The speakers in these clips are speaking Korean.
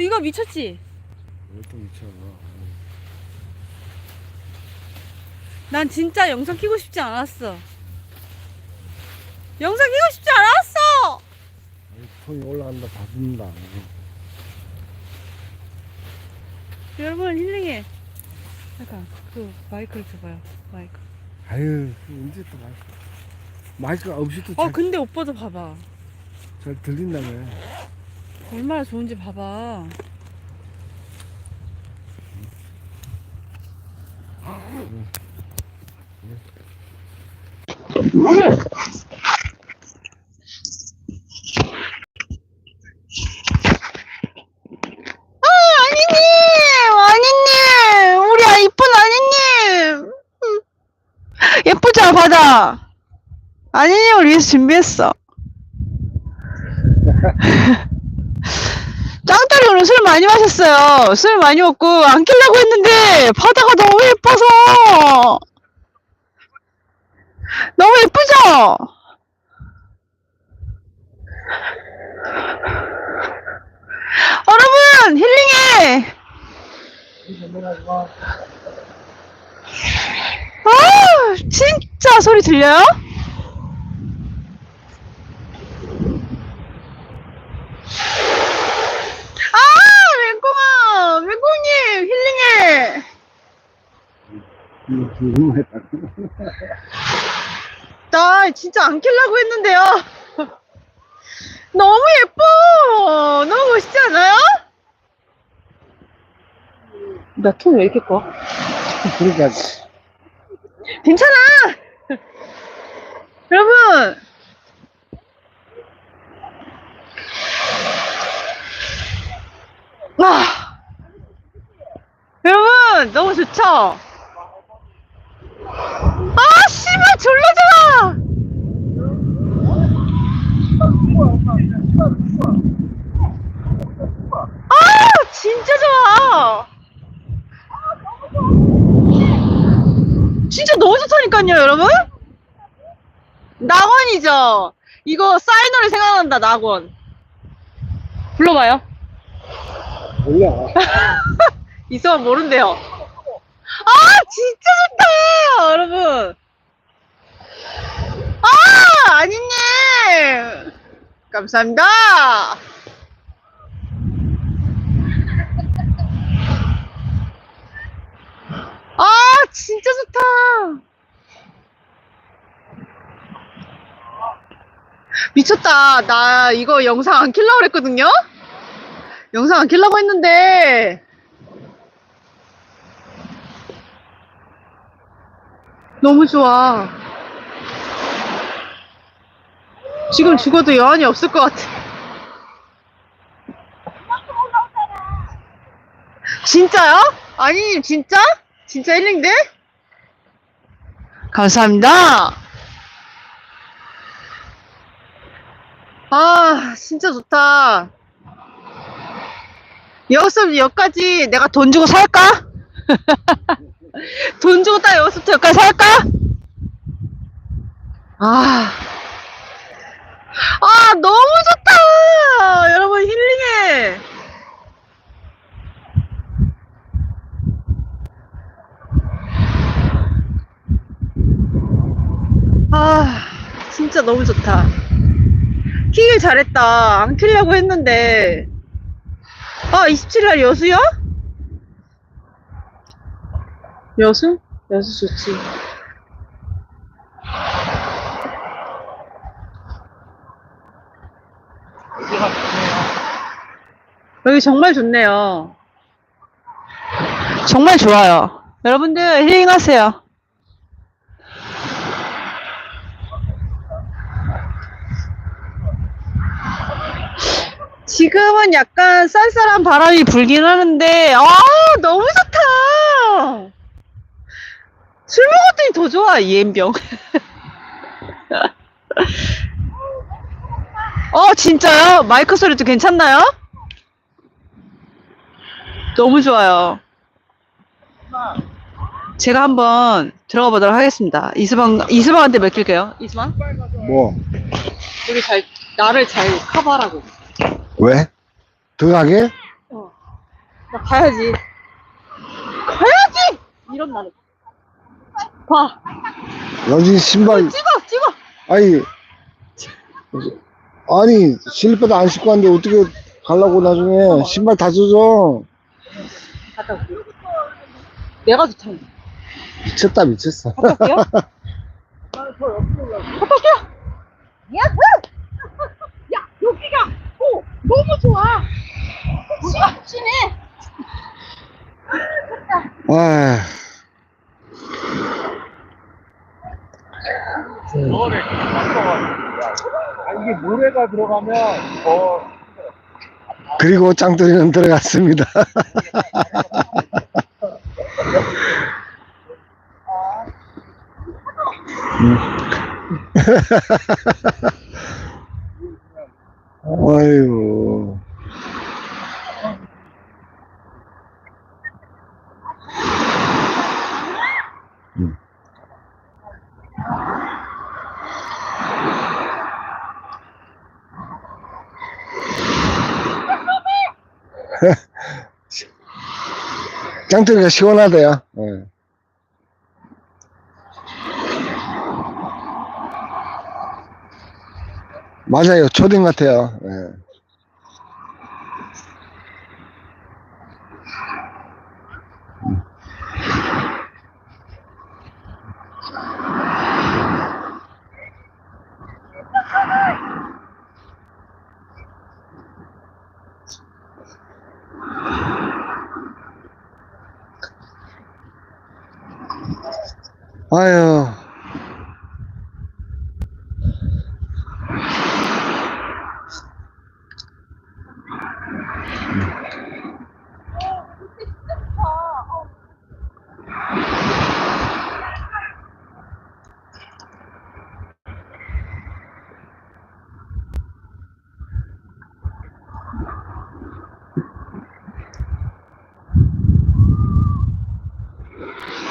이거 미쳤지? 왜또 미쳐? 난 진짜 영상 키고 싶지 않았어. 영상 키고 싶지 않았어! 아니, 폰이 올라간다 봐준다. 여러분 힐링해. 잠깐 그 마이크를 줘봐요. 마이크. 아유 언제 또 마이크 마이크가 없이 또어 잘, 근데 오빠도 봐봐. 잘 들린다며. 얼마나 좋은지 봐봐. 아니님, 아니님, 우리 아 이쁜 아니님. 음. 예쁘죠, 바다? 아니님을 위해서 준비했어. 오늘 술 많이 마셨어요. 술 많이 먹고 안 끼려고 했는데 바다가 너무 예뻐서. 너무 예쁘죠? 여러분, 힐링해! 아, 진짜 소리 들려요? 아, 맹꽁아! 맹꽁님, 힐링해! 이거 궁금했다. 나 진짜 안 킬라고 했는데요. 너무 예뻐! 너무 멋있지 않아요? 나톤왜 이렇게 커? 그러니까 괜찮아! 여러분! 와! 여러분! 너무 좋죠? 아, 씨발! 졸라 좋아! 아! 진짜 좋아! 진짜 너무 좋다니까요, 여러분? 낙원이죠? 이거 노래 생각난다, 낙원. 불러봐요. 몰라. 이성은 모른대요. 아, 진짜 좋다, 여러분. 아, 아니님. 감사합니다. 아, 진짜 좋다. 미쳤다. 나 이거 영상 안 킬라고 그랬거든요? 영상 안 킬라고 했는데, 너무 좋아. 지금 죽어도 여한이 없을 것 같아. 진짜요? 아니, 진짜? 진짜 힐링돼? 감사합니다. 아, 진짜 좋다. 여기서 여기까지 내가 돈 주고 살까? 돈 주고 딱 여기서부터 여기까지 살까? 아. 아, 너무 좋다! 여러분, 힐링해! 아, 진짜 너무 좋다. 키길 잘했다. 안 키려고 했는데. 아, 27일 여수야? 여수? 여수 좋지. 여기 정말 좋네요. 정말 좋아요. 여러분들 힐링하세요. 지금은 약간 쌀쌀한 바람이 불긴 하는데, 아, 너무 좋다! 술 먹었더니 더 좋아, 이엠병. 어, 진짜요? 마이크 소리도 괜찮나요? 너무 좋아요. 제가 한번 들어가 보도록 하겠습니다. 이수방, 이수방한테 맡길게요. 이수방? 뭐? 우리 잘, 나를 잘 커버하라고. 왜? 들어가게? 어. 나 가야지. 가야지! 이런 날에. 봐. 여진 신발 찍어, 찍어. 아니 아니 실리퍼도 안 신고 왔는데 어떻게 가려고 나중에 신발 다 젖어 올게. 내가 좋다. 미쳤다 미쳤어. 갔다 올게요. 야, 야, 여기가, 오, 너무 좋아. 시, 시네. 아 노래 아, 이게 노래가 들어가면 더 그리고 짱돌이는 들어갔습니다. 아유 짱돌이가 시원하대요 예. 맞아요 초딩 같아요 예. 아유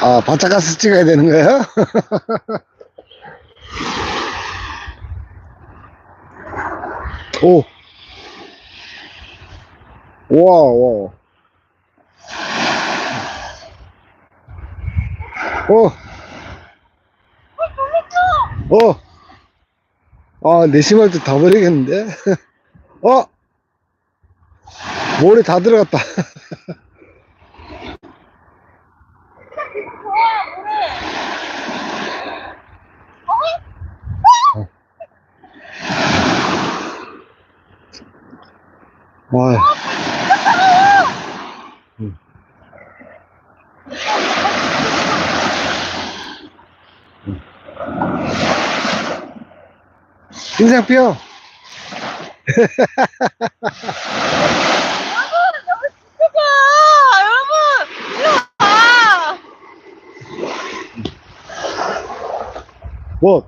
아 바짝 가서 찍어야 되는 거예요? 오. 와, 와. 오. 어. 아, 내 신발도 다 버리겠는데? 어? 모래 다 들어갔다. 와. 음. 음. 인상 뼈. 아, 여러분, 일로 와. 뭐,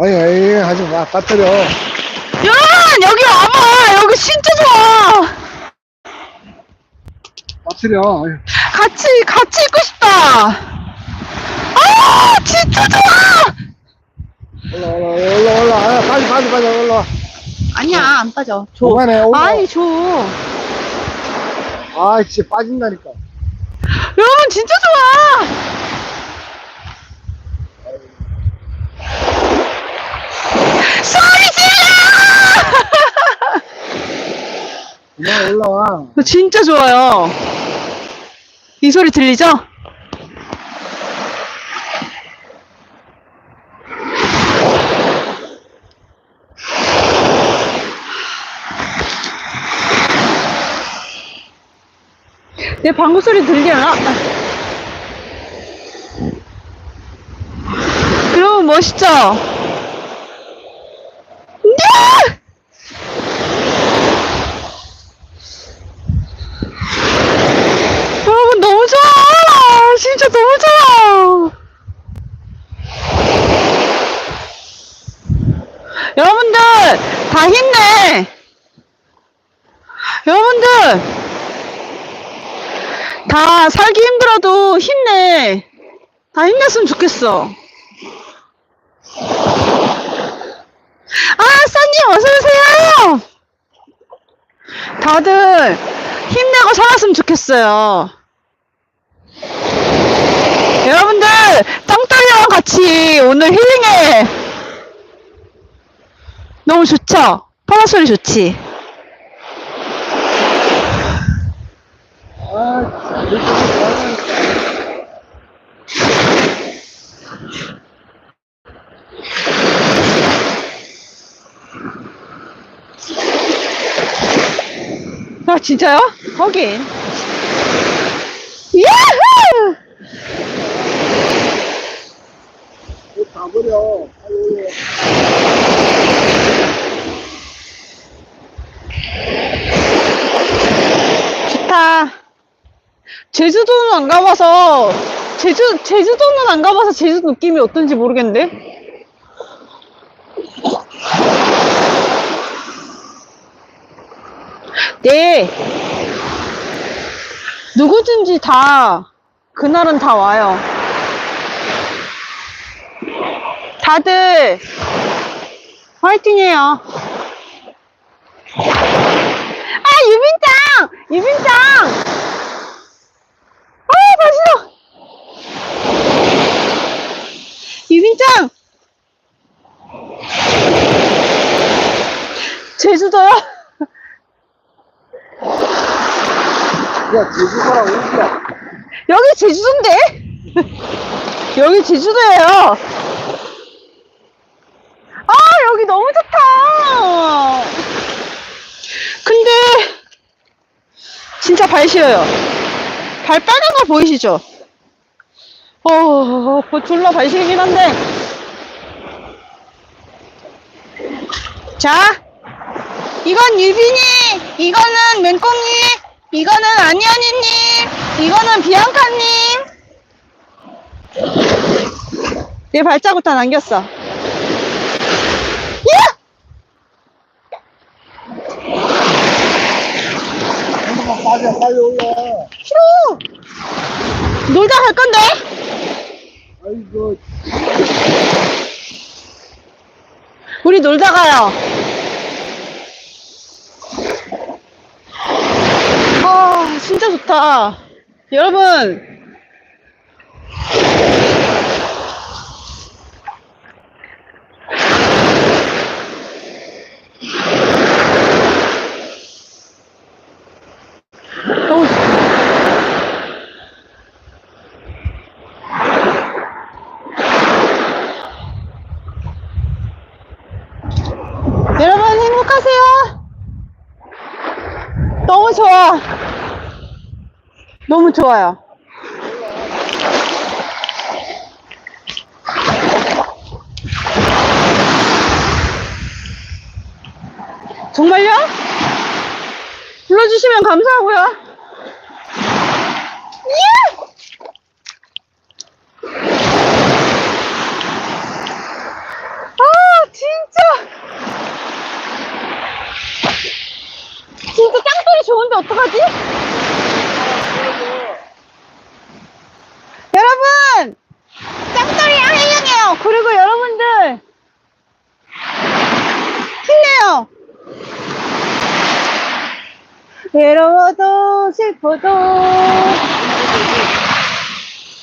아니, 아니, 하지 마. 빠뜨려. 여러분, 여기 와봐. 여기 진짜 좋아. 빠뜨려. 같이, 같이 있고 싶다. 아, 진짜 좋아. 올라, 올라, 올라, 올라. 아, 빨리, 빨리, 빨리, 올라. 아니야, 안 빠져. 줘. 그만해, 올라. 아니, 줘. 아, 진짜 빠진다니까. 여러분, 진짜 좋아. 소리 질러! 그만 올라와. 진짜 좋아요. 이 소리 들리죠? 내 방구 소리 들리나? 여러분 멋있죠? 네! 여러분 너무 좋아 진짜 너무 좋아. 여러분들 다 힘내. 여러분들 다 살기 힘들어도 힘내. 다 힘냈으면 좋겠어. 아 써님 어서오세요. 다들 힘내고 살았으면 좋겠어요. 여러분들, 땅떨이랑 같이 오늘 힐링해. 너무 좋죠? 파라솔이 좋지? 아, 진짜. 진짜요? 하긴. 야호! 올려. 좋다. 제주도는 안 가봐서, 제주, 제주도는 안 가봐서 제주도 느낌이 어떤지 모르겠는데? 네. 누구든지 다, 그날은 다 와요. 다들, 화이팅 해요. 아, 유빈짱! 유빈짱! 아, 맛있어! 유빈짱! 제주도요? 야, 제주도랑 오지야. 여기 제주도인데? 여기 제주도예요. 아, 여기 너무 좋다. 근데, 진짜 발 시려요. 발 빨간 거 보이시죠? 어, 뭐 졸라 발 시리긴 한데. 자, 이건 유빈이, 이거는 맹꽁이, 이거는 안현이님, 이거는 비앙카님. 내 발자국 다 남겼어. 빠져, 빨리 올려. 싫어! 놀다 갈 건데? 아이고, 우리 놀다 가요. 아, 진짜 좋다. 여러분. 너무 좋다. 여러분 행복하세요. 너무 좋아. 너무 좋아요. 정말요? 불러주시면 감사하고요. 예! 아, 진짜. 진짜 짱돌이 좋은데 어떡하지? 여러분! 짱돌이랑 해영해요! 그리고 여러분들! 힘내요! 외로워도 슬퍼도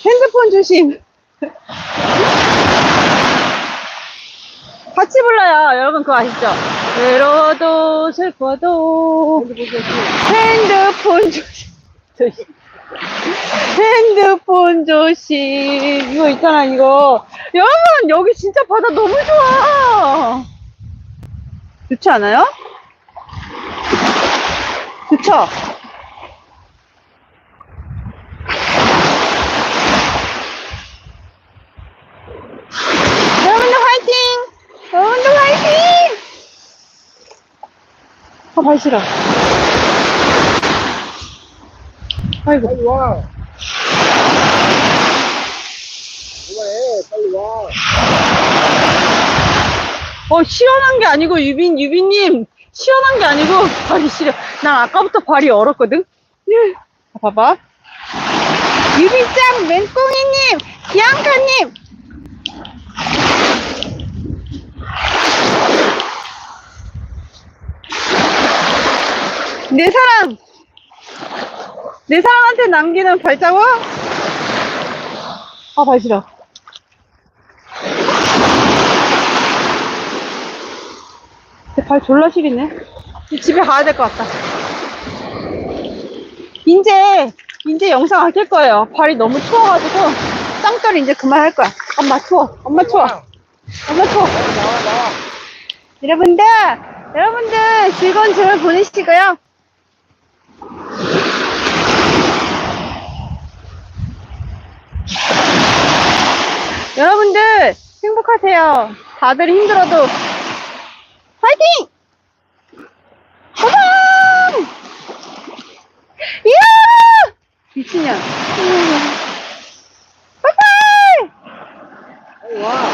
핸드폰 조심! 같이 불러요. 여러분 그거 아시죠? 외로워도 슬퍼도 핸드폰 조심. 핸드폰 조심. 이거 있잖아, 이거. 여러분, 여기 진짜 바다 너무 좋아. 좋지 않아요? 좋죠? 여러분들 화이팅! 여러분들 화이팅! 아, 발 시려. 아이고. 빨리 와. 그만해, 빨리 와. 어, 시원한 게 아니고, 유빈, 유빈님, 시원한 게 아니고, 발이 시려. 난 아까부터 발이 얼었거든? 예. 봐봐. 유빈짱, 맹꽁이님, 비앙카님! 내 사랑! 내 사랑한테 남기는 발자국? 아, 발 시려. 내발 졸라 시리네. 집에 가야 될 것 같다. 이제, 이제 영상 안켤 거예요. 발이 너무 추워가지고, 짱떨이 이제 그만할 거야. 엄마 추워. 엄마 추워. 엄마 추워. 여러분들, 여러분들 즐거운 주말 보내시고요. 행복하세요. 다들 힘들어도 파이팅! 화강! 이야! 미친년. 화강! 어, 와.